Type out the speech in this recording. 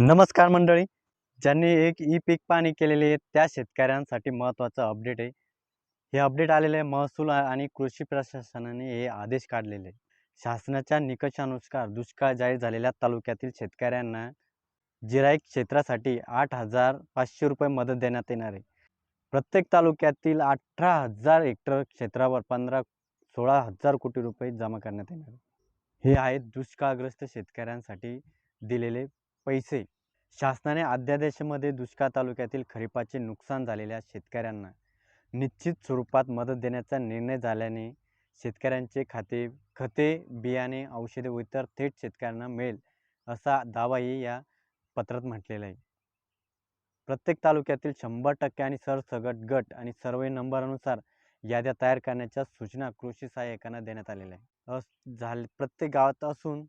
नमस्कार मंडळी. ज्यांनी एक ई पीक पाणी केलेले आहे त्या शेतकऱ्यांसाठी महत्त्वाचं अपडेट आहे. हे अपडेट आलेलं आहे महसूल आणि कृषी प्रशासनाने हे आदेश काढलेले शासनाच्या निकषानुसार दुष्काळ जाहीर झालेल्या तालुक्यातील शेतकऱ्यांना जिराईक क्षेत्रासाठी आठ हजार पाचशे रुपये मदत देण्यात येणार आहे. प्रत्येक तालुक्यातील अठरा हजार हेक्टर क्षेत्रावर पंधरा सोळा हजार कोटी रुपये जमा करण्यात येणार आहे. हे आहेत दुष्काळग्रस्त शेतकऱ्यांसाठी दिलेले पैसे. शासनाने अध्यादेशामध्ये दुष्काळ तालुक्यातील खरीपाचे नुकसान झालेल्या शेतकऱ्यांना निश्चित स्वरूपात मदत देण्याचा निर्णय झाल्याने शेतकऱ्यांचे खाते खते बियाणे औषधे व इतर थेट शेतकऱ्यांना मिळेल असा दावाही या पत्रात म्हटलेला आहे. प्रत्येक तालुक्यातील शंभर टक्के आणि सरसगट गट आणि सर्वे नंबरानुसार याद्या तयार करण्याच्या सूचना कृषी सहाय्यकांना देण्यात आलेल्या आहे अस झाले प्रत्येक गावात असून